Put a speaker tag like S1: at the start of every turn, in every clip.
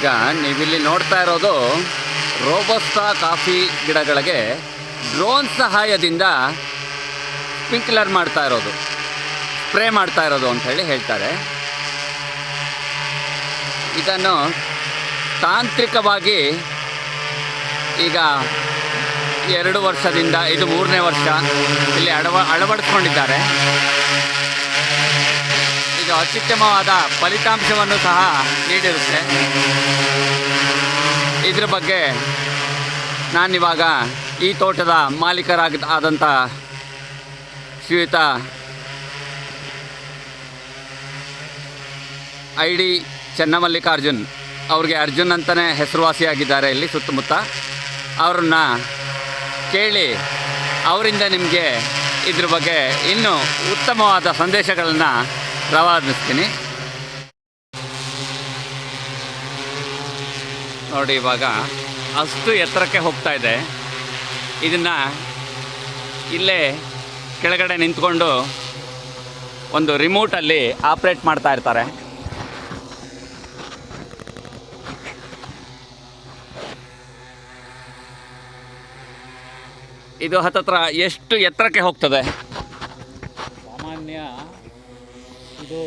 S1: ಈಗ ನೀವಿಲ್ಲಿ ನೋಡ್ತಾ ಇರೋದು ರೋಬಸ್ತ ಕಾಫಿ ಗಿಡಗಳಿಗೆ ಡ್ರೋನ್ ಸಹಾಯದಿಂದ ಸ್ಪ್ರಿಂಕ್ಲರ್ ಮಾಡ್ತಾ ಇರೋದು, ಸ್ಪ್ರೇ ಮಾಡ್ತಾ ಇರೋದು ಅಂತ ಹೇಳಿ ಹೇಳ್ತಾರೆ. ಇದನ್ನು ತಾಂತ್ರಿಕವಾಗಿ ಈಗ ಎರಡು ವರ್ಷದಿಂದ, ಇದು ಮೂರನೇ ವರ್ಷ ಇಲ್ಲಿ ಅಳವ, ಅಳವಡಿಸ್ಕೊಂಡಿದ್ದಾರೆ. ಇದು ಅತ್ಯುತ್ತಮವಾದ ಫಲಿತಾಂಶವನ್ನು ಸಹ ನೀಡಿರುತ್ತೆ. ಇದ್ರ ಬಗ್ಗೆ ನಾನಿವಾಗ ಈ ತೋಟದ ಮಾಲೀಕರಾಗ ಆದಂಥ ಶ್ರೀಯುತ ಐ ಡಿ ಚೆನ್ನಮಲ್ಲಿಕಾರ್ಜುನ್ ಅವ್ರಿಗೆ ಅರ್ಜುನ್ ಅಂತಲೇ ಹೆಸರುವಾಸಿಯಾಗಿದ್ದಾರೆ ಇಲ್ಲಿ ಸುತ್ತಮುತ್ತ. ಅವ್ರನ್ನ ಕೇಳಿ ಅವರಿಂದ ನಿಮಗೆ ಇದ್ರ ಬಗ್ಗೆ ಇನ್ನೂ ಉತ್ತಮವಾದ ಸಂದೇಶಗಳನ್ನು ರವಾನಿಸ್ತೀನಿ. ನೋಡಿ ಇವಾಗ ಅಷ್ಟು ಎತ್ತರಕ್ಕೆ ಹೋಗ್ತಾ ಇದೆ. ಇದನ್ನು ಇಲ್ಲೇ ಕೆಳಗಡೆ ನಿಂತ್ಕೊಂಡು ಒಂದು ರಿಮೋಟಲ್ಲಿ ಆಪ್ರೇಟ್ ಮಾಡ್ತಾ ಇರ್ತಾರೆ. ಇದು ಹತ್ತತ್ರ ಎಷ್ಟು ಎತ್ತರಕ್ಕೆ ಹೋಗ್ತದೆ
S2: ಸಾಮಾನ್ಯ ಇದು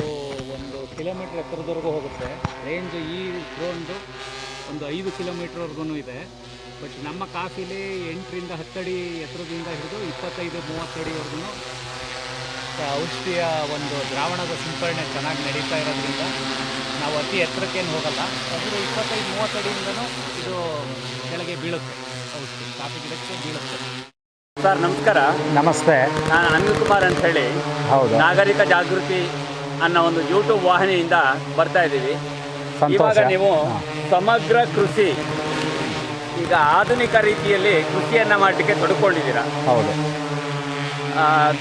S2: ಒಂದು ಕಿಲೋಮೀಟ್ರ್ ಎತ್ತರದವರೆಗೂ ಹೋಗುತ್ತೆ. ರೇಂಜ್ ಈ ಡ್ರೋನ್ದು ಒಂದು ಐದು ಕಿಲೋಮೀಟ್ರ್ವರೆಗೂ ಇದೆ. ಬಟ್ ನಮ್ಮ ಕಾಫಿಲಿ ಎಂಟರಿಂದ ಹತ್ತಡಿ ಎತ್ತರದಿಂದ ಹಿಡಿದು ಇಪ್ಪತ್ತೈದು ಮೂವತ್ತಡಿವರೆಗೂ ಔಷಧಿಯ ಒಂದು ದ್ರಾವಣದ ಸಿಂಪರಣೆ ಚೆನ್ನಾಗಿ ನಡೀತಾ ಇರೋದ್ರಿಂದ ನಾವು ಅತಿ ಎತ್ತರಕ್ಕೇನು ಹೋಗಲ್ಲ. ಅಂದರೆ ಇಪ್ಪತ್ತೈದು ಮೂವತ್ತಡಿಯಿಂದನೂ ಇದು ಕೆಳಗೆ ಬೀಳುತ್ತೆ. ಔಷಧಿ ಕಾಫಿ ಗಿಡಕ್ಕೆ ಬೀಳುತ್ತೆ.
S1: ಸರ್ ನಮಸ್ಕಾರ.
S3: ನಮಸ್ತೆ.
S1: ನಾನು ಅನಿಲ್ ಕುಮಾರ್ ಅಂತ ಹೇಳಿ
S3: ಹೌದು?
S1: ನಾಗರಿಕ ಜಾಗೃತಿ ಅನ್ನೋ ಒಂದು ಯೂಟ್ಯೂಬ್ ವಾಹಿನಿಯಿಂದ ಬರ್ತಾ ಇದ್ದೀವಿ. ಇವಾಗ ನೀವು ಸಮಗ್ರ ಕೃಷಿ ಈಗ ಆಧುನಿಕ ರೀತಿಯಲ್ಲಿ ಕೃಷಿಯನ್ನ ಮಾಡಲಿಕ್ಕೆ ತೊಡ್ಕೊಂಡಿದ್ದೀರಾ?
S3: ಹೌದು.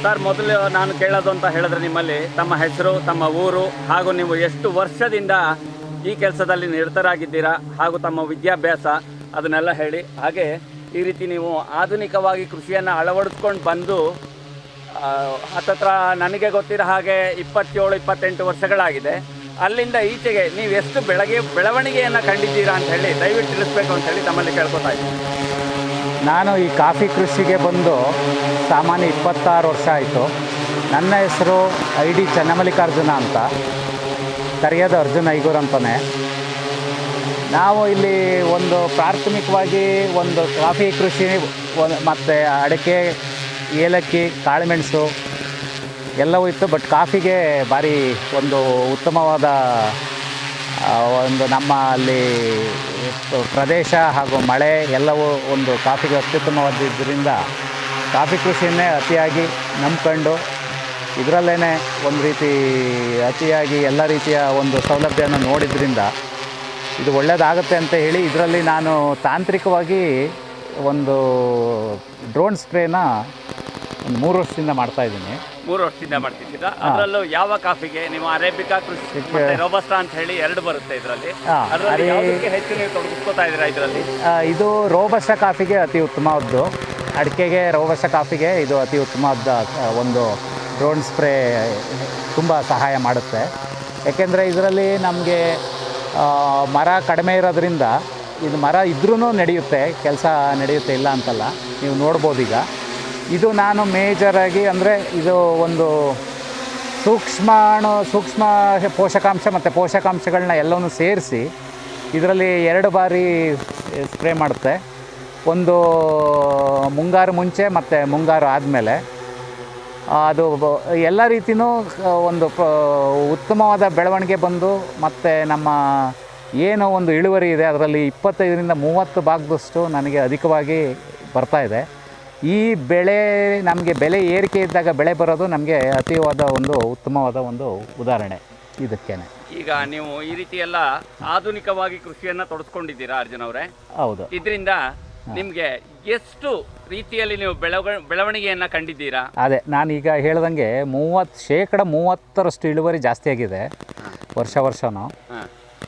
S1: ಸರ್ ಮೊದಲು ನಾನು ಕೇಳೋದು ಅಂತ ಹೇಳಿದ್ರೆ ನಿಮ್ಮಲ್ಲಿ ತಮ್ಮ ಹೆಸರು ತಮ್ಮ ಊರು ಹಾಗೂ ನೀವು ಎಷ್ಟು ವರ್ಷದಿಂದ ಈ ಕೆಲಸದಲ್ಲಿ ನಿರತರಾಗಿದ್ದೀರಾ ಹಾಗೂ ತಮ್ಮ ವಿದ್ಯಾಭ್ಯಾಸ ಅದನ್ನೆಲ್ಲ ಹೇಳಿ. ಹಾಗೆ ಈ ರೀತಿ ನೀವು ಆಧುನಿಕವಾಗಿ ಕೃಷಿಯನ್ನು ಅಳವಡಿಸ್ಕೊಂಡು ಬಂದು ಹತ್ತತ್ರ ನನಗೆ ಗೊತ್ತಿರೋ ಹಾಗೆ ಇಪ್ಪತ್ತೇಳು, ಇಪ್ಪತ್ತೆಂಟು ವರ್ಷಗಳಾಗಿದೆ. ಅಲ್ಲಿಂದ ಈಚೆಗೆ ನೀವು ಎಷ್ಟು ಬೆಳಗ್ಗೆ, ಬೆಳವಣಿಗೆಯನ್ನು ಕಂಡಿದ್ದೀರಾ ಅಂತ ಹೇಳಿ ದಯವಿಟ್ಟು ತಿಳಿಸ್ಬೇಕು ಅಂತ ಹೇಳಿ ತಮ್ಮಲ್ಲಿ ಕೇಳ್ಕೊತಾ ಇದ್ದೀನಿ.
S3: ನಾನು ಈ ಕಾಫಿ ಕೃಷಿಗೆ ಬಂದು ಸಾಮಾನ್ಯ ಇಪ್ಪತ್ತಾರು ವರ್ಷ ಆಯಿತು. ನನ್ನ ಹೆಸರು ಐ ಡಿ ಚನ್ನಮಲ್ಲಿಕಾರ್ಜುನ ಅಂತ. ಕರೆಯೋದು ಅರ್ಜುನ ಐಗೂರ್ ಅಂತಲೇ ನಾವು ಇಲ್ಲಿ ಒಂದು ಪ್ರಾಥಮಿಕವಾಗಿ ಒಂದು ಕಾಫಿ ಕೃಷಿ ಮತ್ತು ಅಡಿಕೆ ಏಲಕ್ಕಿ, ಕಾಳುಮೆಣಸು ಎಲ್ಲವೂ ಇತ್ತು ಬಟ್ ಕಾಫಿಗೆ ಭಾರಿ ಒಂದು ಉತ್ತಮವಾದ ಒಂದು ನಮ್ಮ ಅಲ್ಲಿ ಪ್ರದೇಶ ಹಾಗೂ ಮಳೆ ಎಲ್ಲವೂ ಒಂದು ಕಾಫಿಗೆ ಅತ್ಯುತ್ತಮವಾದ್ದರಿಂದ ಕಾಫಿ ಕೃಷಿಯನ್ನೇ ಅತಿಯಾಗಿ ನಂಬ್ಕೊಂಡು ಇದರಲ್ಲೇ ಒಂದು ರೀತಿ ಅತಿಯಾಗಿ ಎಲ್ಲ ರೀತಿಯ ಒಂದು ಸೌಲಭ್ಯನ ನೋಡಿದ್ರಿಂದ ಇದು ಒಳ್ಳೆಯದಾಗುತ್ತೆ ಅಂತ ಹೇಳಿ ಇದರಲ್ಲಿ ನಾನು ತಾಂತ್ರಿಕವಾಗಿ ಒಂದು ಡ್ರೋನ್ ಸ್ಪ್ರೇನ ಒಂದು ಮೂರು ವರ್ಷದಿಂದ ಮಾಡ್ತಾಯಿದ್ದೀನಿ
S1: ಮೂರು ವರ್ಷದಿಂದ ಮಾಡ್ತಿದ್ದೀರಾ? ಅದರಲ್ಲೂ ಯಾವ ಕಾಫಿಗೆ ನೀವು ಅರೇಬಿಕಾ ಕೃಷಿ ರೋಬಸ್ಟಾ ಅಂತ ಹೇಳಿ ಎರಡು ಬರುತ್ತೆ ಇದರಲ್ಲಿ. ಅದರಲ್ಲಿ ಹೆಚ್ಚು ನೀವು ತೊಡಗಿಸ್ಕೋತಾ ಇದ್ದೀರಾ ಇದರಲ್ಲಿ?
S3: ಇದು ರೋಬಸ್ಟಾ ಕಾಫಿಗೆ ಅತಿ ಉತ್ತಮವಾದ್ದು ಅಡಿಕೆಗೆ ರೋಬಸ್ಟ ಕಾಫಿಗೆ ಇದು ಅತಿ ಉತ್ತಮವಾದ ಒಂದು ಡ್ರೋನ್ ಸ್ಪ್ರೇ ತುಂಬ ಸಹಾಯ ಮಾಡುತ್ತೆ. ಯಾಕೆಂದರೆ ಇದರಲ್ಲಿ ನಮಗೆ ಮರ ಕಡಿಮೆ ಇರೋದ್ರಿಂದ ಇದು ಮರ ಇದ್ರೂ ನಡೆಯುತ್ತೆ, ಕೆಲಸ ನಡೆಯುತ್ತೆ ಇಲ್ಲ ಅಂತಲ್ಲ, ನೀವು ನೋಡ್ಬೋದು ಈಗ ಇದು ನಾನು ಮೇಜರಾಗಿ ಅಂದರೆ ಇದು ಒಂದು ಸೂಕ್ಷ್ಮಾಣು ಸೂಕ್ಷ್ಮ ಪೋಷಕಾಂಶ ಮತ್ತು ಪೋಷಕಾಂಶಗಳನ್ನ ಎಲ್ಲವನ್ನು ಸೇರಿಸಿ ಇದರಲ್ಲಿ ಎರಡು ಬಾರಿ ಸ್ಪ್ರೇ ಮಾಡುತ್ತೆ. ಒಂದು ಮುಂಗಾರು ಮುಂಚೆ ಮತ್ತು ಮುಂಗಾರು ಆದಮೇಲೆ. ಅದು ಎಲ್ಲ ರೀತಿಯೂ ಒಂದು ಉತ್ತಮವಾದ ಬೆಳವಣಿಗೆ ಬಂದು ಮತ್ತು ನಮ್ಮ ಏನು ಒಂದು ಇಳುವರಿ ಇದೆ. ಅದರಲ್ಲಿ ಇಪ್ಪತ್ತೈದರಿಂದ ಮೂವತ್ತು ಭಾಗದಷ್ಟು ನನಗೆ ಅಧಿಕವಾಗಿ ಬರ್ತಾ ಇದೆ. ಈ ಬೆಳೆ ನಮಗೆ ಬೆಲೆ ಏರಿಕೆ ಇದ್ದಾಗ ಬೆಳೆ ಬರೋದು ನಮಗೆ ಅತಿವಾದ ಒಂದು ಉತ್ತಮವಾದ ಒಂದು ಉದಾಹರಣೆ ಇದಕ್ಕೇನೆ.
S1: ಈಗ ನೀವು ಈ ರೀತಿ ಎಲ್ಲ ಆಧುನಿಕವಾಗಿ ಕೃಷಿಯನ್ನ ತೊಡಸ್ಕೊಂಡಿದ್ದೀರಾ ಅರ್ಜುನ್ ಅವರೇ?
S3: ಹೌದು.
S1: ಇದರಿಂದ ನಿಮಗೆ ಎಷ್ಟು ರೀತಿಯಲ್ಲಿ ನೀವು ಬೆಳವ ಬೆಳವಣಿಗೆಯನ್ನ ಕಂಡಿದ್ದೀರಾ?
S3: ಅದೇ ನಾನೀಗ ಹೇಳ್ದಂಗೆ ಮೂವತ್ತು ಶೇಕಡ ಮೂವತ್ತರಷ್ಟು ಇಳುವರಿ ಜಾಸ್ತಿ ಆಗಿದೆ ವರ್ಷ
S1: ವರ್ಷನೂ.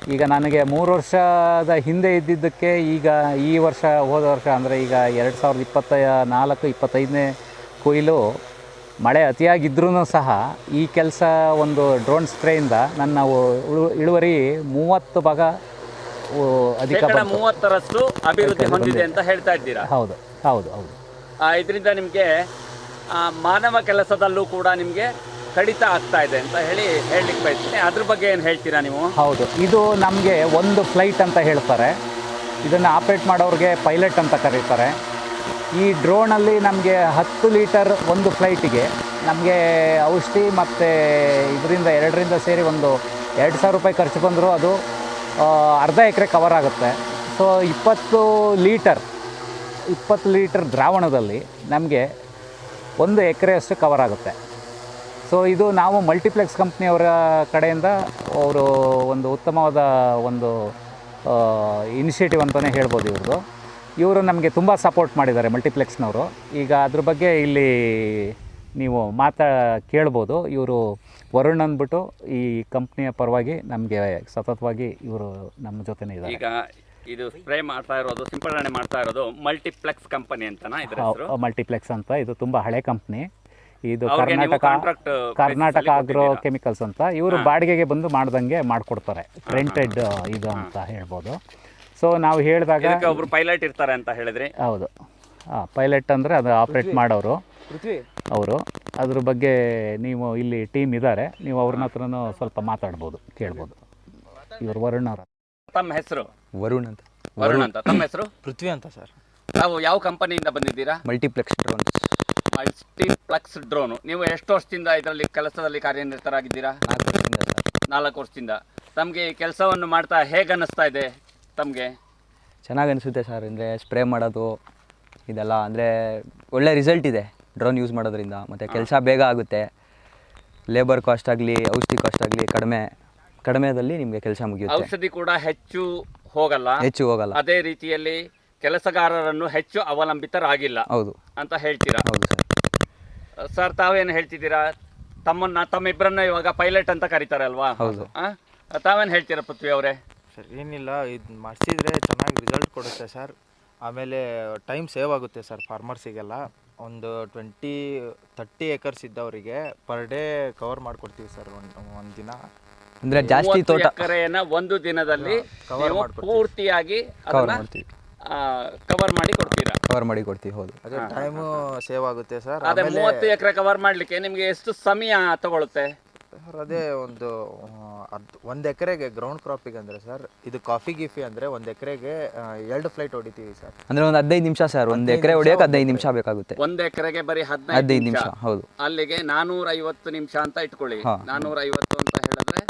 S3: ಈಗ ನನಗೆ ಮೂರು ವರ್ಷದ ಹಿಂದೆ ಇದ್ದಿದ್ದಕ್ಕೆ ಈಗ ಈ ವರ್ಷ ಹೋದ ವರ್ಷ ಅಂದರೆ ಈಗ ಎರಡು ಸಾವಿರದ ಇಪ್ಪತ್ತ ನಾಲ್ಕು ಇಪ್ಪತ್ತೈದನೇ ಕೊಯ್ಲು ಮಳೆ ಅತಿಯಾಗಿದ್ರೂ ಸಹ ಈ ಕೆಲಸ ಒಂದು ಡ್ರೋನ್ ಸ್ಪ್ರೇಯಿಂದ ನನ್ನ ಇಳುವರಿ ಮೂವತ್ತು ಭಾಗ ಅಧಿಕ
S1: ಮೂವತ್ತರಷ್ಟು ಅಭಿವೃದ್ಧಿ ಹೊಂದಿದೆ ಅಂತ ಹೇಳ್ತಾ ಇದ್ದೀರಾ?
S3: ಹೌದು ಹೌದು ಹೌದು.
S1: ಇದರಿಂದ ನಿಮಗೆ ಮಾನವ ಕೆಲಸದಲ್ಲೂ ಕೂಡ ನಿಮಗೆ ಕಡಿತ ಆಗ್ತಾ ಇದೆ ಅಂತ ಹೇಳಿ ಹೇಳಲಿಕ್ಕೆ ಬಯಸ್ತೀನಿ. ಅದ್ರ ಬಗ್ಗೆ ಏನು ಹೇಳ್ತೀರಾ ನೀವು?
S3: ಹೌದು. ಇದು ನಮಗೆ ಒಂದು ಫ್ಲೈಟ್ ಅಂತ ಹೇಳ್ತಾರೆ. ಇದನ್ನು ಆಪ್ರೇಟ್ ಮಾಡೋರಿಗೆ ಪೈಲಟ್ ಅಂತ ಕರೀತಾರೆ. ಈ ಡ್ರೋನಲ್ಲಿ ನಮಗೆ ಹತ್ತು ಲೀಟರ್ ಒಂದು ಫ್ಲೈಟಿಗೆ ನಮಗೆ ಔಷಧಿ ಮತ್ತು ಇದರಿಂದ ಎರಡರಿಂದ ಸೇರಿ ಒಂದು ಎರಡು ಸಾವಿರ ರೂಪಾಯಿ ಖರ್ಚು ಬಂದರೂ ಅದು ಅರ್ಧ ಎಕರೆ ಕವರ್ ಆಗುತ್ತೆ. ಸೊ ಇಪ್ಪತ್ತು ಲೀಟರ್ ಇಪ್ಪತ್ತು ಲೀಟರ್ ದ್ರಾವಣದಲ್ಲಿ ನಮಗೆ ಒಂದು ಎಕರೆಯಷ್ಟು ಕವರ್ ಆಗುತ್ತೆ. ಸೊ ಇದು ನಾವು ಮಲ್ಟಿಪ್ಲೆಕ್ಸ್ ಕಂಪ್ನಿಯವರ ಕಡೆಯಿಂದ ಅವರು ಒಂದು ಉತ್ತಮವಾದ ಒಂದು ಇನಿಷಿಯೇಟಿವ್ ಅಂತಲೇ ಹೇಳ್ಬೋದು ಇವ್ರದ್ದು. ಇವರು ನಮಗೆ ತುಂಬ ಸಪೋರ್ಟ್ ಮಾಡಿದ್ದಾರೆ ಮಲ್ಟಿಪ್ಲೆಕ್ಸ್ನವರು ಈಗ ಅದ್ರ ಬಗ್ಗೆ ಇಲ್ಲಿ ನೀವು ಮಾತಾ ಕೇಳ್ಬೋದು. ಇವರು ವರುಣ್ ಅಂದ್ಬಿಟ್ಟು ಈ ಕಂಪ್ನಿಯ ಪರವಾಗಿ ನಮಗೆ ಸತತವಾಗಿ ಇವರು ನಮ್ಮ ಜೊತೆನೇ ಇದ್ದಾರೆ.
S1: ಈಗ ಇದು ಸ್ಪ್ರೇ ಮಾಡ್ತಾ ಇರೋದು ಸಿಂಪಡಣೆ ಮಾಡ್ತಾ ಇರೋದು ಮಲ್ಟಿಪ್ಲೆಕ್ಸ್ ಕಂಪನಿ ಅಂತನಾ
S3: ಮಲ್ಟಿಪ್ಲೆಕ್ಸ್ ಅಂತ. ಇದು ತುಂಬ ಹಳೆ ಕಂಪ್ನಿ ಇದು ಕರ್ನಾಟಕ ಕರ್ನಾಟಕ ಆಗ್ರೋ ಕೆಮಿಕಲ್ಸ್ ಅಂತ ಇವರು ಬಾಡಿಗೆಗೆ ಬಂದು ಮಾಡ್ದಂಗೆ ಮಾಡ್ಕೊಡ್ತಾರೆ. ರೆಂಟೆಡ್ ಇದು ಅಂತ ಹೇಳ್ಬೋದು. ಸೊ ನಾವು ಹೇಳಿದಾಗ
S1: ಒಬ್ರು ಪೈಲಟ್ ಇರ್ತಾರೆ ಅಂತ ಹೇಳಿದ್ರಿ?
S3: ಹೌದು. ಹಾಂ ಪೈಲಟ್ ಅಂದರೆ ಅದು ಆಪ್ರೇಟ್ ಮಾಡೋರು. ಅವರು. ಅದ್ರ ಬಗ್ಗೆ ನೀವು ಇಲ್ಲಿ ಟೀಮ್ ಇದ್ದಾರೆ. ನೀವು ಅವ್ರನ್ನ ಹತ್ರನು ಸ್ವಲ್ಪ ಮಾತಾಡ್ಬೋದು ಕೇಳ್ಬೋದು. ಇವರು ವರುಣ್ ಅವರ
S1: ತಮ್ಮ ಹೆಸರು?
S4: ವರುಣ್ ಅಂತ.
S1: ವರುಣ್ ಅಂತ. ತಮ್ಮ ಹೆಸರು?
S4: ಪೃಥ್ವಿ ಅಂತ ಸರ್.
S1: ನಾವು ಯಾವ ಕಂಪನಿಯಿಂದ ಬಂದಿದ್ದೀರಾ?
S4: Multiplex drones
S1: multiplex drone. ನೀವು ಎಷ್ಟು ವರ್ಷದಿಂದ ಇದರಲ್ಲಿ ಕೆಲಸದಲ್ಲಿ ಕಾರ್ಯನಿರತರಾಗಿದ್ದೀರಾ?
S4: ನಾಲ್ಕು ವರ್ಷದಿಂದ ಸರ್.
S1: ನಾಲ್ಕು ವರ್ಷದಿಂದ. ತಮಗೆ ಈ ಕೆಲಸವನ್ನು ಮಾಡ್ತಾ ಹೇಗೆ ಅನ್ನಿಸ್ತಾ ಇದೆ ತಮಗೆ?
S4: ಚೆನ್ನಾಗಿ ಅನಿಸುತ್ತೆ ಸರ್. ಅಂದರೆ ಸ್ಪ್ರೇ ಮಾಡೋದು ಇದೆಲ್ಲ. ಅಂದರೆ ಒಳ್ಳೆ ರಿಸಲ್ಟ್ ಇದೆ ಡ್ರೋನ್ ಯೂಸ್ ಮಾಡೋದ್ರಿಂದ. ಮತ್ತು ಕೆಲಸ ಬೇಗ ಆಗುತ್ತೆ. ಲೇಬರ್ ಕಾಸ್ಟ್ ಆಗಲಿ ಔಷಧಿ ಕಾಸ್ಟ್ ಆಗಲಿ ಕಡಿಮೆ ಕಡಿಮೆದಲ್ಲಿ ನಿಮಗೆ ಕೆಲಸ ಮುಗಿಯುತ್ತೆ.
S1: ಔಷಧಿ ಕೂಡ ಹೆಚ್ಚು ಹೋಗಲ್ಲ.
S4: ಹೆಚ್ಚು ಹೋಗಲ್ಲ.
S1: ಅದೇ ರೀತಿಯಲ್ಲಿ ಕೆಲಸಗಾರರನ್ನು ಹೆಚ್ಚು ಅವಲಂಬಿತರಾಗಿಲ್ಲ
S4: ಹೌದು.
S1: ಅಂತ ಹೇಳ್ತೀರಾ?
S4: ಹೌದು ಸರ್
S1: ತಾವೇನು ಹೇಳ್ತಿದ್ದೀರಾ? ತಮ್ಮನ್ನ ತಮ್ಮಿಬ್ಬರನ್ನ ಇವಾಗ ಪೈಲಟ್ ಅಂತ ಕರೀತಾರೆ ಅಲ್ವಾ?
S4: ಹೌದು.
S1: ಆ? ತಾವೇನು ಹೇಳ್ತೀರಾ ಪೃಥ್ವಿ ಅವರೇ?
S5: ಸರ್ ಏನಿಲ್ಲ ಇದು ಮಾಡಿಸಿದ್ರೆ ಚೆನ್ನಾಗಿ ರಿಸಲ್ಟ್ ಕೊಡುತ್ತೆ ಸರ್. ಆಮೇಲೆ ಟೈಮ್ ಸೇವ್ ಆಗುತ್ತೆ ಸರ್ ಫಾರ್ಮರ್ಸಿಗೆಲ್ಲ ಒಂದು ಟ್ವೆಂಟಿ ತರ್ಟಿ ಏಕರ್ಸ್ ಇದ್ದವರಿಗೆ ಪರ್ ಡೇ ಕವರ್ ಮಾಡಿಕೊಡ್ತೀವಿ ಸರ್ ಒಂದು ಒಂದು ದಿನ.
S4: ಅಂದರೆ ಜಾಸ್ತಿ ತೋಟ
S1: ಒಂದು ದಿನದಲ್ಲಿ ಪೂರ್ತಿಯಾಗಿ
S4: ಕವರ್
S1: ಅದನ್ನ
S4: ಮಾಡ್ತೀವಿ.
S1: ಕವರ್ ಮಾಡಿ ಕೊಡ್ತೀರಾ?
S4: ಕವರ್ ಮಾಡಿ ಕೊಡ್ತೀವಿ ಹೌದು.
S5: ಅದೇ ಟೈಮ್ ಸೇವ್ ಆಗುತ್ತೆ ಸರ್
S1: ಅದೇ
S5: ಆಮೇಲೆ
S1: ಮೂವತ್ತು ಎಕರೆ ಕವರ್ ಮಾಡ್ಲಿಕ್ಕೆ ನಿಮ್ಗೆ ಎಷ್ಟು ಸಮಯ ತಗೊಳುತ್ತೆ?
S5: ಸರ್ ಅದೇ ಒಂದು ಒಂದು ಎಕರೆಗೆ ಗ್ರೌಂಡ್ ಕ್ರಾಪಿಗೆ ಅಂದರೆ ಸರ್ ಇದು ಕಾಫಿ ಗಿಫಿ ಅಂದರೆ ಒಂದು ಎಕರೆಗೆ ಎರಡು ಫ್ಲೈಟ್ ಹೊಡಿತೀವಿ ಸರ್
S4: ಅಂದ್ರೆ ಒಂದು ಹದಿನೈದು ನಿಮಿಷ ಸರ್ ಒಂದು ಎಕರೆ ಹೊಡಿಯೋಕೆ ಹದಿನೈದು ನಿಮಿಷ ಬೇಕಾಗುತ್ತೆ.
S1: ಒಂದು ಎಕರೆಗೆ ಬರೀ ಹದಿನೈದು
S4: ಹದಿನೈದು
S1: ನಿಮಿಷ.
S4: ಹೌದು.
S1: ಅಲ್ಲಿಗೆ ನಾನೂರ ಐವತ್ತು ನಿಮಿಷ ಅಂತ ಇಟ್ಕೊಳ್ಳಿ. ನಾನೂರ ಐವತ್ತು ಅಂತ ಹೇಳಿದ್ರೆ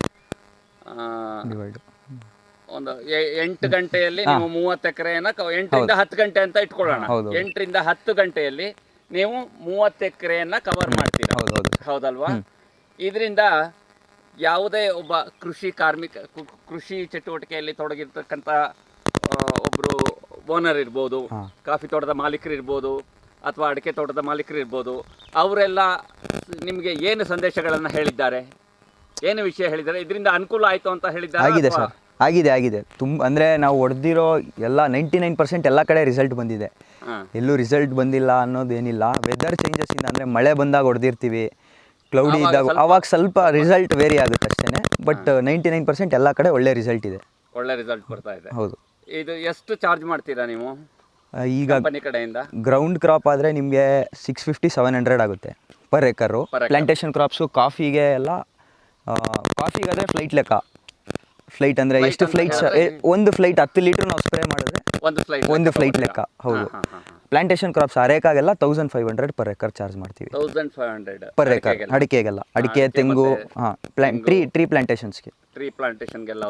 S4: ಡಿವೈಡ್
S1: ಒಂದು ಎಂಟು ಗಂಟೆಯಲ್ಲಿ ನೀವು ಮೂವತ್ತು ಎಕರೆಯನ್ನ ಎಂಟರಿಂದ ಹತ್ತು ಗಂಟೆ ಅಂತ ಇಟ್ಕೊಳ್ಳೋಣ. ಎಂಟರಿಂದ ಹತ್ತು ಗಂಟೆಯಲ್ಲಿ ನೀವು ಮೂವತ್ತು ಎಕರೆಯನ್ನ ಕವರ್ ಮಾಡ್ತೀರಾ.
S4: ಹೌದು ಹೌದು.
S1: ಹೌದಲ್ವಾ? ಇದರಿಂದ ಯಾವುದೇ ಒಬ್ಬ ಕೃಷಿ ಕಾರ್ಮಿಕ ಕೃಷಿ ಚಟುವಟಿಕೆಯಲ್ಲಿ ತೊಡಗಿರ್ತಕ್ಕಂಥ ಒಬ್ರು ಓನರ್ ಇರ್ಬೋದು ಕಾಫಿ ತೋಟದ ಮಾಲೀಕರು ಇರ್ಬೋದು ಅಥವಾ ಅಡಿಕೆ ತೋಟದ ಮಾಲೀಕರು ಇರ್ಬೋದು ಅವರೆಲ್ಲ ನಿಮಗೆ ಏನು ಸಂದೇಶಗಳನ್ನು ಹೇಳಿದ್ದಾರೆ? ಏನು ವಿಷಯ ಹೇಳಿದ್ದಾರೆ? ಇದರಿಂದ ಅನುಕೂಲ ಆಯಿತು ಅಂತ ಹೇಳಿದ್ದಾರೆ
S4: ಆಗಿದೆ ಆಗಿದೆ. ತುಂಬ ಅಂದರೆ ನಾವು ಹೊಡೆದಿರೋ ಎಲ್ಲ ನೈಂಟಿ ನೈನ್ ಪರ್ಸೆಂಟ್ ಎಲ್ಲ ಕಡೆ ರಿಸಲ್ಟ್ ಬಂದಿದೆ. ಎಲ್ಲೂ ರಿಸಲ್ಟ್ ಬಂದಿಲ್ಲ ಅನ್ನೋದೇನಿಲ್ಲ ವೆದರ್ ಇಂದ ಅಂದರೆ ಮಳೆ ಬಂದಾಗ ಹೊಡೆದಿರ್ತೀವಿ. ಕ್ಲೌಡಿ ಇದ್ದಾಗ ಅವಾಗ ಸ್ವಲ್ಪ ರಿಸಲ್ಟ್ ವೇರಿ ಆಗುತ್ತೆ ಅಷ್ಟೇ ಬಟ್ ನೈಂಟಿ ನೈನ್ ಪರ್ಸೆಂಟ್ ಎಲ್ಲ ಕಡೆ ಒಳ್ಳೆ ರಿಸಲ್ಟ್ ಇದೆ.
S1: ಒಳ್ಳೆ ರಿಸಲ್ಟ್ ಬರ್ತಾ ಇದೆ.
S4: ಹೌದು.
S1: ಇದು ಎಷ್ಟು ಚಾರ್ಜ್ ಮಾಡ್ತೀರಾ ನೀವು?
S4: ಈಗ
S1: ಕಡೆಯಿಂದ?
S4: ಗ್ರೌಂಡ್ ಕ್ರಾಪ್ ಆದರೆ ನಿಮಗೆ ಸಿಕ್ಸ್ ಫಿಫ್ಟಿ ಸೆವೆನ್ ಹಂಡ್ರೆಡ್ ಆಗುತ್ತೆ per acre
S1: plantation.
S4: Plantation crops ಕಾಫಿಗೆ ಎಲ್ಲ ಕಾಫಿಗಾದರೆ ಫ್ಲೈಟ್ ಲೆಕ್ಕ. ಫ್ಲೈಟ್ ಅಂದ್ರೆ ಎಷ್ಟು
S1: ಫ್ಲೈಟ್
S4: ಫ್ಲೈಟ್ಸ್ ಒಂದು ಫ್ಲೈಟ್ ಹತ್ತು ಲೀಟರ್ ನಾವು ಸ್ಪ್ರೇ ಮಾಡಿದ್ರೆ
S1: ಒಂದು ಫ್ಲೈಟ್
S4: ಒಂದು ಫ್ಲೈಟ್ ಲೆಕ್ಕ ಹೌದು. Plantation crops ಅರೇಕಾಗೆಲ್ಲ thousand five hundred per acre charge ಮಾಡ್ತೀವಿ.
S1: Thousand five hundred
S4: per acre ಅಡಿಕೆಗೆಲ್ಲ. ಅಡಿಕೆ ತೆಂಗು ಹಾಂ ಪ್ಲಾನ್ ಟ್ರೀ ಟ್ರೀ ಪ್ಲಾಂಟೇಶನ್ಸ್ಗೆ
S1: ಟ್ರೀ ಪ್ಲಾಂಟೇಶನ್ಗೆಲ್ಲ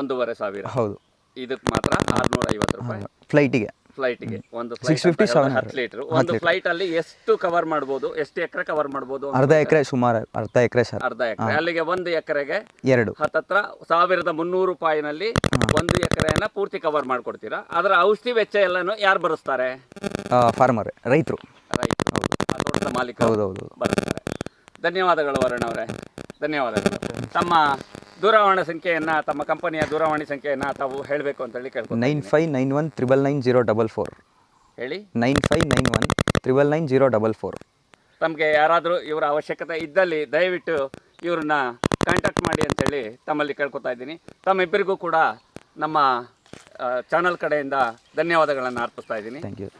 S1: ಒಂದೂವರೆ ಸಾವಿರ.
S4: ಹೌದು.
S1: ಇದಕ್ಕೆ ಮಾತ್ರ ಆರುನೂರ ಐವತ್ತು ರೂಪಾಯಿ
S4: ಫ್ಲೈಟಿಗೆ
S1: ಫ್ಲೈಟ್ಗೆ ಒಂದು
S4: 650, 700.
S1: ಹತ್ತು ಲೀಟರ್ ಒಂದು ಫ್ಲೈಟ್ ಅಲ್ಲಿ ಎಷ್ಟು ಕವರ್ ಮಾಡಬಹುದು ಎಷ್ಟು ಎಕರೆ ಕವರ್ ಮಾಡಬಹುದು
S4: ಅರ್ಧ ಎಕರೆ ಸುಮಾರು ಅರ್ಧ ಎಕರೆ ಸರ್.
S1: ಅರ್ಧ ಎಕರೆ. ಅಲ್ಲಿಗೆ ಒಂದು ಎಕರೆಗೆ
S4: ಎರಡು.
S1: ಹತ್ತತ್ರ ಸಾವಿರದ ಮುನ್ನೂರು ರೂಪಾಯಿನಲ್ಲಿ ಒಂದು ಎಕರೆಯನ್ನ ಪೂರ್ತಿ ಕವರ್ ಮಾಡ್ಕೊಡ್ತೀರಾ. ಅದರ ಔಷಧಿ ವೆಚ್ಚ ಎಲ್ಲಾನು ಯಾರು ಭರಿಸ್ತಾರೆ?
S4: ಫಾರ್ಮರ್ ರೈತರು.
S1: ರೈತರು. ತೋಟದ ಮಾಲೀಕರು
S4: ಹೌದು ಹೌದು
S1: ಬರುತ್ತಾರೆ ಧನ್ಯವಾದಗಳು ವರುಣ್ ಅವರೇ. ಧನ್ಯವಾದಗಳು. ತಮ್ಮ ದೂರವಾಣಿ ಸಂಖ್ಯೆಯನ್ನು ತಮ್ಮ ಕಂಪನಿಯ ದೂರವಾಣಿ ಸಂಖ್ಯೆಯನ್ನು ತಾವು ಹೇಳಬೇಕು ಅಂತ ಹೇಳಿ ಕೇಳ್ಕೊಂಡು
S4: nine five nine one triple nine zero double four.
S1: ಹೇಳಿ.
S4: Nine five nine one triple nine zero double four.
S1: ತಮಗೆ ಯಾರಾದರೂ ಇವರ ಅವಶ್ಯಕತೆ ಇದ್ದಲ್ಲಿ ದಯವಿಟ್ಟು ಇವ್ರನ್ನ ಕಾಂಟ್ಯಾಕ್ಟ್ ಮಾಡಿ ಅಂತೇಳಿ ತಮ್ಮಲ್ಲಿ ಕೇಳ್ಕೊತಾ ಇದ್ದೀನಿ. ತಮ್ಮಿಬ್ಬರಿಗೂ ಕೂಡ ನಮ್ಮ ಚಾನಲ್ ಕಡೆಯಿಂದ ಧನ್ಯವಾದಗಳನ್ನು ಅರ್ಪಿಸ್ತಾ ಇದ್ದೀನಿ.
S4: ಥ್ಯಾಂಕ್ ಯು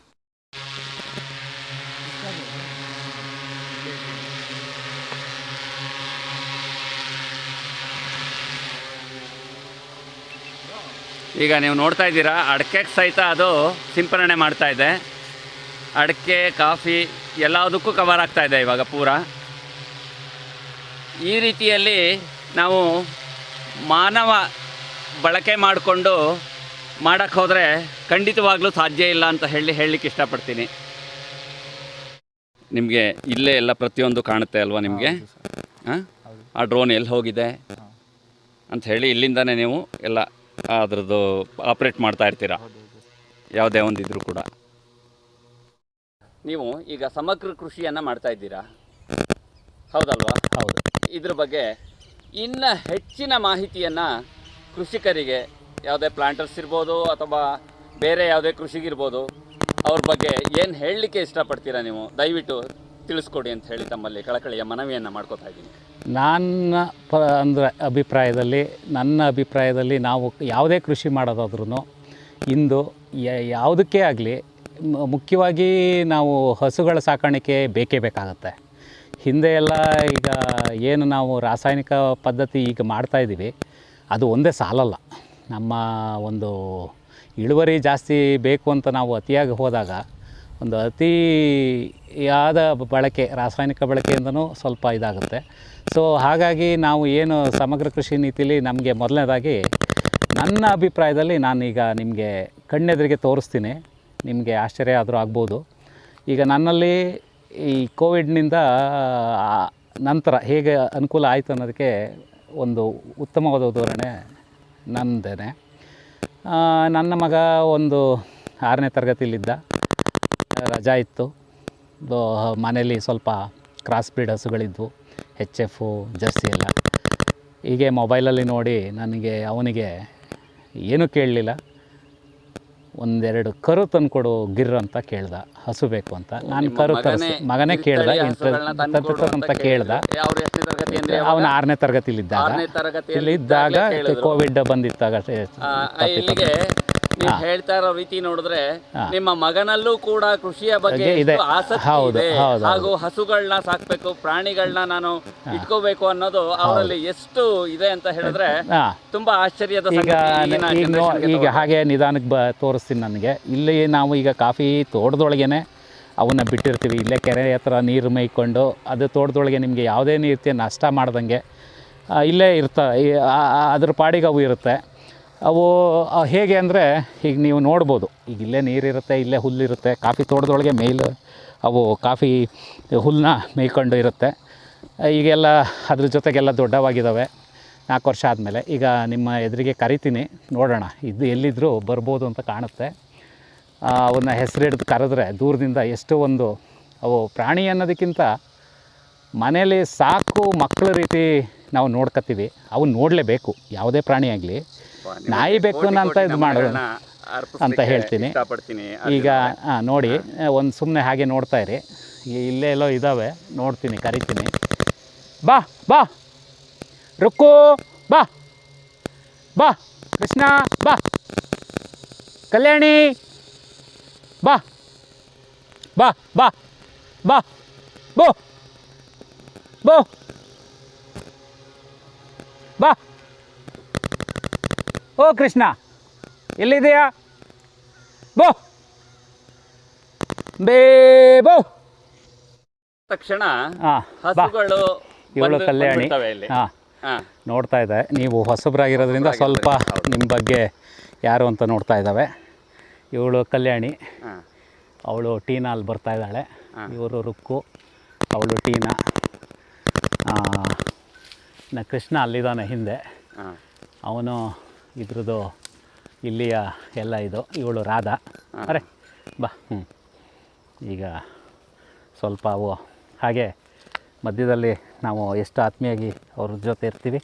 S1: ಈಗ ನೀವು ನೋಡ್ತಾ ಇದ್ದೀರಾ ಅಡಿಕೆಗೆ ಸಹಿತ ಅದು ಸಿಂಪರಣೆ ಮಾಡ್ತಾ ಇದೆ. ಅಡಿಕೆ ಕಾಫಿ ಎಲ್ಲದಕ್ಕೂ ಕವರ್ ಆಗ್ತಾ ಇದೆ ಇವಾಗ ಪೂರ. ಈ ರೀತಿಯಲ್ಲಿ ನಾವು ಮಾನವ ಬಳಕೆ ಮಾಡಿಕೊಂಡು ಮಾಡೋಕ್ಕೆ ಹೋದರೆ ಖಂಡಿತವಾಗ್ಲೂ ಸಾಧ್ಯ ಇಲ್ಲ ಅಂತ ಹೇಳಿ ಹೇಳಲಿಕ್ಕೆ ಇಷ್ಟಪಡ್ತೀನಿ. ನಿಮಗೆ ಇಲ್ಲೇ ಎಲ್ಲ ಪ್ರತಿಯೊಂದು ಕಾಣುತ್ತೆ ಅಲ್ವಾ ನಿಮಗೆ? ಹಾಂ? ಆ ಡ್ರೋನ್ ಎಲ್ಲಿ ಹೋಗಿದೆ? ಅಂತ ಹೇಳಿ ಇಲ್ಲಿಂದನೇ ನೀವು ಎಲ್ಲ ಅದರದ್ದು ಆಪ್ರೇಟ್ ಮಾಡ್ತಾ ಇರ್ತೀರಾ? ಯಾವುದೇ ಒಂದು ಇದ್ರೂ ಕೂಡ. ನೀವು ಈಗ ಸಮಗ್ರ ಕೃಷಿಯನ್ನು ಮಾಡ್ತಾ ಇದ್ದೀರಾ? ಹೌದಲ್ವಾ?
S3: ಹೌದು.
S1: ಇದ್ರ ಬಗ್ಗೆ ಇನ್ನು ಹೆಚ್ಚಿನ ಮಾಹಿತಿಯನ್ನು ಕೃಷಿಕರಿಗೆ ಯಾವುದೇ ಪ್ಲಾಂಟರ್ಸ್ ಇರ್ಬೋದು ಅಥವಾ ಬೇರೆ ಯಾವುದೇ ಕೃಷಿಗಿರ್ಬೋದು ಅವ್ರ ಬಗ್ಗೆ ಏನು ಹೇಳಲಿಕ್ಕೆ ಇಷ್ಟಪಡ್ತೀರಾ ನೀವು? ದಯವಿಟ್ಟು ತಿಳಿಸ್ಕೊಡಿ ಅಂತ ಹೇಳಿ ತಮ್ಮಲ್ಲಿ ಕಳಕಳಿಯ ಮನವಿಯನ್ನು ಮಾಡ್ಕೋತಾ ಇದ್ದೀನಿ.
S3: ನನ್ನ ಪ, ಅಂದರೆ ಅಭಿಪ್ರಾಯದಲ್ಲಿ, ನನ್ನ ಅಭಿಪ್ರಾಯದಲ್ಲಿ ನಾವು ಯಾವುದೇ ಕೃಷಿ ಮಾಡೋದಾದ್ರೂ ಇಂದು ಯಾವುದಕ್ಕೆ ಆಗಲಿ ಮುಖ್ಯವಾಗಿ ನಾವು ಹಸುಗಳ ಸಾಕಾಣಿಕೆ ಬೇಕೇ ಬೇಕಾಗತ್ತೆ. ಹಿಂದೆ ಎಲ್ಲ ಈಗ ಏನು ನಾವು ರಾಸಾಯನಿಕ ಪದ್ಧತಿ ಈಗ ಮಾಡ್ತಾ ಇದ್ದೀವಿ, ಅದು ಒಂದೇ ಸಾಲಲ್ಲ. ನಮ್ಮ ಒಂದು ಇಳುವರಿ ಜಾಸ್ತಿ ಬೇಕು ಅಂತ ನಾವು ಅತಿಯಾಗಿ ಹೋದಾಗ ಒಂದು ಅತಿಯಾದ ಬಳಕೆ, ರಾಸಾಯನಿಕ ಬಳಕೆಯಿಂದನೂ ಸ್ವಲ್ಪ ಇದಾಗುತ್ತೆ. ಸೊ ಹಾಗಾಗಿ ನಾವು ಏನು ಸಮಗ್ರ ಕೃಷಿ ನೀತಿಲಿ ನಮಗೆ ಮೊದಲನೇದಾಗಿ ನನ್ನ ಅಭಿಪ್ರಾಯದಲ್ಲಿ ನಾನೀಗ ನಿಮಗೆ ಕಣ್ಣೆದುರಿಗೆ ತೋರಿಸ್ತೀನಿ. ನಿಮಗೆ ಆಶ್ಚರ್ಯ ಆದರೂ ಆಗ್ಬೋದು. ಈಗ ನನ್ನಲ್ಲಿ ಈ ಕೋವಿಡ್ನಿಂದ ನಂತರ ಹೇಗೆ ಅನುಕೂಲ ಆಯಿತು ಅನ್ನೋದಕ್ಕೆ ಒಂದು ಉತ್ತಮವಾದ ಉದಾಹರಣೆ ನಂದೇನೆ ನನ್ನ ಮಗ ಒಂದು ಆರನೇ ತರಗತಿಲಿದ್ದ ರಜಾ ಇತ್ತು. ಮನೆಯಲ್ಲಿ ಮನೇಲಿ ಸ್ವಲ್ಪ ಕ್ರಾಸ್ ಬ್ರೀಡ್ ಹಸುಗಳಿದ್ವು ಹೆಚ್ ಎಫು ಜರ್ಸಿ ಎಲ್ಲ. ಹೀಗೆ ಮೊಬೈಲಲ್ಲಿ ನೋಡಿ ನನಗೆ ಅವನಿಗೆ ಏನೂ ಕೇಳಲಿಲ್ಲ. ಒಂದೆರಡು ಕರು ತಂದುಕೊಡು ಗಿರ್ ಅಂತ ಕೇಳ್ದ ಹಸು ಬೇಕು ಅಂತ. ನಾನು ಕರು
S1: ಮಗನೇ
S3: ತರಿಸಿ ಮಗನೇ ಕೇಳ್ದ ಅಂತ ಕೇಳ್ದ. ಅವನ ಆರನೇ ತರಗತಿಲಿದ್ದಾಗ. ಇಲ್ಲಿದ್ದಾಗ ಕೋವಿಡ್ ಬಂದಿತ್ತಾಗ
S1: ನೀವು ಹೇಳ್ತಾ ಇರೋ ರೀತಿ ನೋಡಿದ್ರೆ ನಿಮ್ಮ ಮಗನಲ್ಲೂ ಕೂಡ ಕೃಷಿಯ ಬಗ್ಗೆ. ಎಷ್ಟು ಆಸಕ್ತಿ
S3: ಹೌದು,
S1: ಇದೆ. ಹಾಗೂ ಹಸುಗಳನ್ನ ಸಾಕ್ಬೇಕು ಪ್ರಾಣಿಗಳನ್ನ ನಾನು ಇಟ್ಕೋಬೇಕು ಅನ್ನೋದು ಅವರಲ್ಲಿ ಎಷ್ಟು ಇದೆ ಅಂತ ಹೇಳಿದ್ರೆ ತುಂಬಾ ಆಶ್ಚರ್ಯದ
S3: ಈಗ ಹಾಗೆ ನಿಧಾನಕ್ಕೆ ಬ ತೋರಿಸ್ತೀನಿ ನನಗೆ. ಇಲ್ಲಿ ನಾವು ಈಗ ಕಾಫಿ ತೋಟದೊಳಗೇನೆ ಅವನ್ನ ಬಿಟ್ಟಿರ್ತೀವಿ. ಇಲ್ಲೇ ಕೆರೆ ಹತ್ರ ನೀರು ಮೇಯ್ಕೊಂಡು ಅದು ತೋಟದೊಳಗೆ ನಿಮಗೆ ಯಾವುದೇ ರೀತಿಯ ನಷ್ಟ ಮಾಡ್ದಂಗೆ ಇಲ್ಲೇ ಇರ್ತಾ ಅದ್ರ ಪಾಡಿಗೆ ಅವು ಇರುತ್ತೆ. ಅವು ಹೇಗೆ ಅಂದರೆ, ಈಗ ನೀವು ನೋಡ್ಬೋದು. ಈಗ ಇಲ್ಲೇ ನೀರಿರುತ್ತೆ, ಇಲ್ಲೇ ಹುಲ್ಲಿರುತ್ತೆ, ಕಾಫಿ ತೋಟದೊಳಗೆ ಮೇಯ್ಲು ಅವು ಕಾಫಿ ಹುಲ್ಲನ್ನ ಮೇಯ್ಕೊಂಡು ಇರುತ್ತೆ. ಈಗೆಲ್ಲ ಅದ್ರ ಜೊತೆಗೆಲ್ಲ ದೊಡ್ಡವಾಗಿದ್ದಾವೆ ನಾಲ್ಕು ವರ್ಷ ಆದಮೇಲೆ. ಈಗ ನಿಮ್ಮ ಎದುರಿಗೆ ಕರಿತೀನಿ. ನೋಡೋಣ, ಇದು ಎಲ್ಲಿದ್ದರೂ ಬರ್ಬೋದು ಅಂತ ಕಾಣುತ್ತೆ. ಅವನ್ನ ಹೆಸರಿಡ್ದು ಕರೆದ್ರೆ ದೂರದಿಂದ ಎಷ್ಟೋ ಒಂದು ಅವು ಪ್ರಾಣಿ ಅನ್ನೋದಕ್ಕಿಂತ ಮನೇಲಿ ಸಾಕು ಮಕ್ಕಳ ರೀತಿ ನಾವು ನೋಡ್ಕೊತೀವಿ ಅವು ನೋಡಲೇಬೇಕು. ಯಾವುದೇ ಪ್ರಾಣಿ ಆಗಲಿ. ನಾಯಿ ಬೇಕು ಅಂತ ಇದು ಮಾಡೋಣ ಅಂತ ಹೇಳ್ತೀನಿ. ಈಗ ಹಾಂ. ನೋಡಿ ಒಂದು ಸುಮ್ಮನೆ ಹಾಗೆ ನೋಡ್ತಾ ಇರಿ. ಇಲ್ಲೇ ಎಲ್ಲೋ ಇದ್ದಾವೆ ನೋಡ್ತೀನಿ ಕರಿತೀನಿ. ಬಾ ಬಾ. ರುಕ್ಕು ಬಾ. ಬಾ ಕೃಷ್ಣ ಬಾ. ಕಲ್ಯಾಣಿ ಬಾ. ಬಾ ಬಾ. ಬೋ. ಬೋ. ಬಾ. ಓ ಕೃಷ್ಣ ಎಲ್ಲಿದೆಯಾ ಬೋ. ಬೇಬೋ
S1: ತಕ್ಷಣ
S3: ಹಾಂ
S1: ಹಸುಗಳು
S3: ಇವಳು ಕಲ್ಯಾಣಿ. ಹಾಂ ನೋಡ್ತಾ ಇದೆ ನೀವು ಹೊಸಬ್ರಾಗಿರೋದ್ರಿಂದ ಸ್ವಲ್ಪ ನಿಮ್ಮ ಬಗ್ಗೆ ಯಾರು ಅಂತ ನೋಡ್ತಾ ಇದ್ದಾವೆ. ಇವಳು ಕಲ್ಯಾಣಿ. ಅವಳು ಟೀನಾ ಅಲ್ಲಿ ಬರ್ತಾ ಇದ್ದಾಳೆ. ಇವರು ರುಕ್ಕು. ಅವಳು ಟೀನಾ. ಕೃಷ್ಣ ಅಲ್ಲಿದ್ದಾನೆ ಹಿಂದೆ. ಅವನು ಇದ್ರದ್ದು ಇಲ್ಲಿಯ ಎಲ್ಲ ಇದು, ಇವಳು ರಾಧಾ. ಅರೆ, ಬಾ. ಹ್ಞೂ ಈಗ ಸ್ವಲ್ಪ ಅವು ಹಾಗೆ ಮಧ್ಯದಲ್ಲಿ ನಾವು ಎಷ್ಟು ಆತ್ಮೀಯಾಗಿ ಅವ್ರ ಜೊತೆ ಇರ್ತೀವಿ,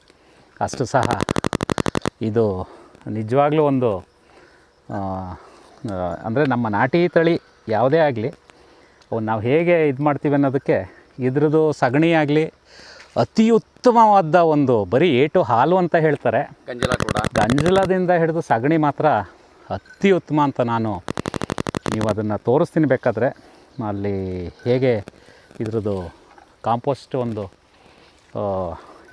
S3: ಅಷ್ಟು ಸಹ ಇದು ನಿಜವಾಗ್ಲೂ ಒಂದು ಅಂದರೆ ನಮ್ಮ ನಾಟಿ ತಳಿ ಯಾವುದೇ ಆಗಲಿ, ಅವು ನಾವು ಹೇಗೆ ಇದು ಮಾಡ್ತೀವಿ ಅನ್ನೋದಕ್ಕೆ ಇದ್ರದ್ದು ಸಗಣಿ ಆಗಲಿ ಅತಿ ಉತ್ತಮವಾದ ಒಂದು ಬರೀ ಏಟು ಹಾಲು ಅಂತ ಹೇಳ್ತಾರೆ.
S1: ಗಂಜಲ ಕೂಡ.
S3: ಗಂಜಲದಿಂದ ಹಿಡಿದು ಸಗಣಿ ಮಾತ್ರ ಅತಿ ಉತ್ತಮ ಅಂತ ನಾನು ನೀವು ಅದನ್ನು ತೋರಿಸ್ತೀನಿ ಬೇಕಾದರೆ. ಅಲ್ಲಿ ಹೇಗೆ ಇದ್ರದ್ದು ಕಾಂಪೋಸ್ಟ್ ಒಂದು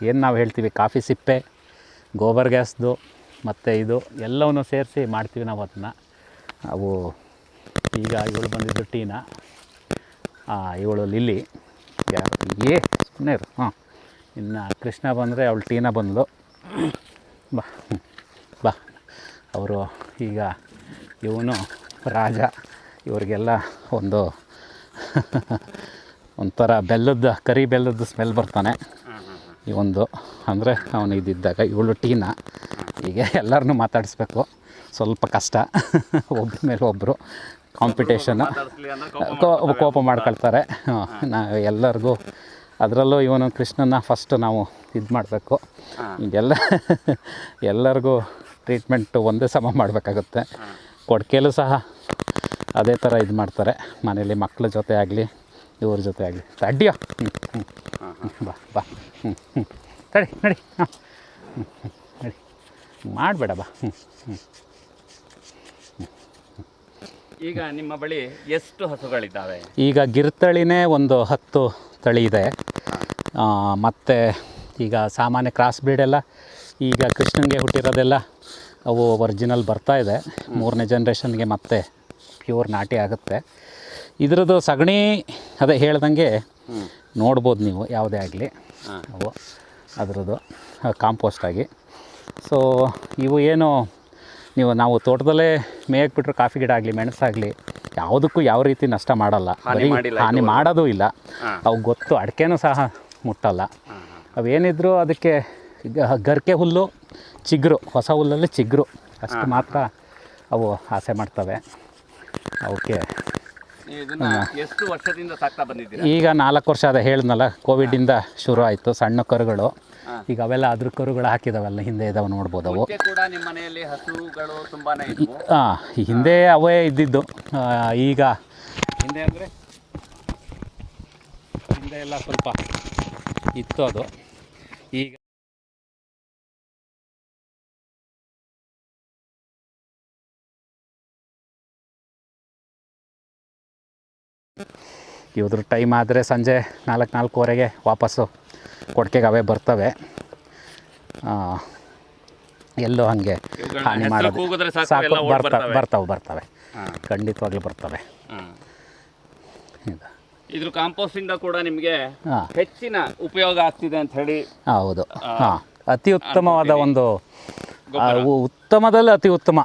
S3: ಏನು ನಾವು ಹೇಳ್ತೀವಿ? ಕಾಫಿ ಸಿಪ್ಪೆ ಗೋಬರ್ ಗ್ಯಾಸ್ದು ಮತ್ತು ಇದು ಎಲ್ಲವನ್ನು ಸೇರಿಸಿ ಮಾಡ್ತೀವಿ ನಾವು ಅದನ್ನು. ಅವು ಈಗ ಇವಳು ಬಂದಿದ್ದು ಟೀನಾ. ಇವಳು ಲಿಲ್ಲಿ. ಯಾರು ಏ ಸುಮ್ಮನೆ ಇರು. ಹಾಂ. ಇನ್ನು ಕೃಷ್ಣ ಬಂದರೆ ಅವಳು ಟೀನಾ ಬಂದಳು ಬಾ. ಬಾ. ಅವರು ಈಗ ಇವನು ರಾಜ. ಇವರಿಗೆಲ್ಲ ಒಂದು ಒಂಥರ ಬೆಲ್ಲದ ಕರಿ ಬೆಲ್ಲದ ಸ್ಮೆಲ್ ಬರ್ತಾನೆ. ಈ ಒಂದು ಅಂದರೆ ಅವನು ಇದ್ದಿದ್ದಾಗ ಇವಳು ಟೀನ. ಈಗ ಎಲ್ಲರನ್ನೂ ಮಾತಾಡಿಸ್ಬೇಕು. ಸ್ವಲ್ಪ ಕಷ್ಟ. ಒಬ್ಬರ ಮೇಲೆ ಒಬ್ಬರು ಕಾಂಪಿಟೇಷನ್ ಕೋಪ ಮಾಡ್ಕೊಳ್ತಾರೆ. ನಾ ಎಲ್ಲರಿಗೂ ಅದರಲ್ಲೂ ಇವನು ಕೃಷ್ಣನ ಫಸ್ಟ್ ನಾವು ಇದು ಮಾಡಬೇಕು. ಈಗೆಲ್ಲ ಎಲ್ಲರಿಗೂ ಟ್ರೀಟ್ಮೆಂಟು ಒಂದೇ ಸಮ ಮಾಡಬೇಕಾಗುತ್ತೆ. ಕೊಡ್ಕೇಲು ಸಹ ಅದೇ ಥರ ಇದು ಮಾಡ್ತಾರೆ. ಮನೇಲಿ ಮಕ್ಕಳ ಜೊತೆ ಆಗಲಿ ಇವ್ರ ಜೊತೆ ಆಗಲಿ. ತಡ್ಡಿಯೋ ಹ್ಞೂ ಹ್ಞೂ ಬಾ ಬಾ. ಹ್ಞೂ ಹ್ಞೂ ತಡಿ ನಡಿ. ಹಾಂ. ಹ್ಞೂ ಹ್ಞೂ ನಡಿ. ಮಾಡಬೇಡ ಬಾ. ಹ್ಞೂ ಹ್ಞೂ
S1: ಈಗ ನಿಮ್ಮ ಬಳಿ ಎಷ್ಟು ಹಸುಗಳಿದ್ದಾವೆ?
S3: ಈಗ ಗಿರ್ತಳಿನೇ ಒಂದು ಹತ್ತು ತಳಿ ಇದೆ. ಮತ್ತು ಈಗ ಸಾಮಾನ್ಯ ಕ್ರಾಸ್ ಬ್ರೀಡ್ ಎಲ್ಲ ಈಗ ಕೃಷ್ಣನಿಗೆ ಹುಟ್ಟಿರೋದೆಲ್ಲ ಅವು ಒರಿಜಿನಲ್ ಬರ್ತಾ ಇದೆ. ಮೂರನೇ ಜನ್ರೇಷನ್ಗೆ ಮತ್ತೆ ಪ್ಯೂರ್ ನಾಟಿ ಆಗುತ್ತೆ. ಇದರದ್ದು ಸಗಣಿ ಅದೇ ಹೇಳ್ದಂಗೆ ನೋಡ್ಬೋದು ನೀವು ಯಾವುದೇ ಆಗಲಿ. ಅವು ಅದರದ್ದು ಕಾಂಪೋಸ್ಟಾಗಿ ಸೊ ಇವು ಏನು ನೀವು ನಾವು ತೋಟದಲ್ಲೇ ಮೇಯಕ್ಕೆ ಬಿಟ್ಟರೆ ಕಾಫಿ ಗಿಡ ಆಗಲಿ ಮೆಣಸಾಗಲಿ ಯಾವುದಕ್ಕೂ ಯಾವ ರೀತಿ ನಷ್ಟ ಮಾಡಲ್ಲ. ಹಾನಿ ಮಾಡೋದು ಇಲ್ಲ. ಅವು ಗೊತ್ತು ಅಡಿಕೆನೂ ಸಹ ಮುಟ್ಟಲ್ಲ. ಅವೇನಿದ್ರು ಅದಕ್ಕೆ ಗರ್ಕೆ ಹುಲ್ಲು ಚಿಗುರು ಹೊಸ ಹುಲ್ಲಲ್ಲಿ ಚಿಗುರು ಅಷ್ಟು ಮಾತ್ರ ಅವು ಆಸೆ ಮಾಡ್ತವೆ. ಅವಕ್ಕೆ
S1: ಇದನ್ನ ಎಷ್ಟು ವರ್ಷದಿಂದ ಸಾಕ್ತಾ ಬಂದಿದ್ದೀರಾ?
S3: ಈಗ ನಾಲ್ಕು ವರ್ಷ ಅದೇ ಹೇಳಿದ್ನಲ್ಲ ಕೋವಿಡಿಂದ ಶುರು ಆಯಿತು ಸಣ್ಣ ಕರುಗಳು. ಈಗ ಅವೆಲ್ಲ ಅದ್ರ ಕರುಗಳು ಹಾಕಿದಾವೆಲ್ಲ ಹಿಂದೆ ಇದಾವೆ ನೋಡ್ಬೋದು ಅವು.
S1: ಕೂಡ ನಿಮ್ಮ ಮನೆಯಲ್ಲಿ ಹಸುಗಳು ತುಂಬಾನೇ ಇದ್ವು.
S3: ಹಾಂ ಹಿಂದೆ ಅವೇ ಇದ್ದಿದ್ದು. ಆ, ಈಗ
S1: ಹಿಂದೆ ಅಂದ್ರೆ?
S3: ಹಿಂದೆ ಎಲ್ಲ ಸ್ವಲ್ಪ ಇತ್ತು ಅದು. ಈಗ ಇವ್ರ ಟೈಮ್ ಆದರೆ ಸಂಜೆ ನಾಲ್ಕು ನಾಲ್ಕೂವರೆಗೆ ವಾಪಸ್ಸು ಕೊಡ್ಕೆಗೆ ಅವೇ ಬರ್ತವೆ ಎಲ್ಲೋ ಹಾಗೆ ಹಾನಿ ಮಾಡೋದು
S1: ಸಾಕು ಬರ್ತವೆ
S3: ಬರ್ತವೆ. ಬರ್ತಾವೆ. ಖಂಡಿತವಾಗ್ಲೂ ಬರ್ತವೆ. ಇದು
S1: ಇದ್ರ ಕಾಂಪೋಸ್ಟಿಂದ ಕೂಡ ನಿಮಗೆ ಹೆಚ್ಚಿನ ಉಪಯೋಗ ಆಗ್ತಿದೆ ಅಂತ ಹೇಳಿ
S3: ಹೌದು. ಹಾಂ. ಅತಿ ಉತ್ತಮವಾದ ಒಂದು ಉತ್ತಮದಲ್ಲಿ ಅತಿ ಉತ್ತಮ.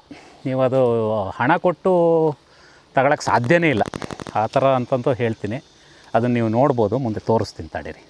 S3: ನೀವು ಅದು ಹಣ ಕೊಟ್ಟು ತಗೊಳಕ್ಕೆ ಸಾಧ್ಯನೇ ಇಲ್ಲ. ಆ ಥರ ಅಂತಂತೂ ಹೇಳ್ತೀನಿ. ಅದನ್ನು ನೀವು ನೋಡ್ಬೋದು ಮುಂದೆ ತೋರಿಸ್ತೀನಿ ತಡೀರಿ.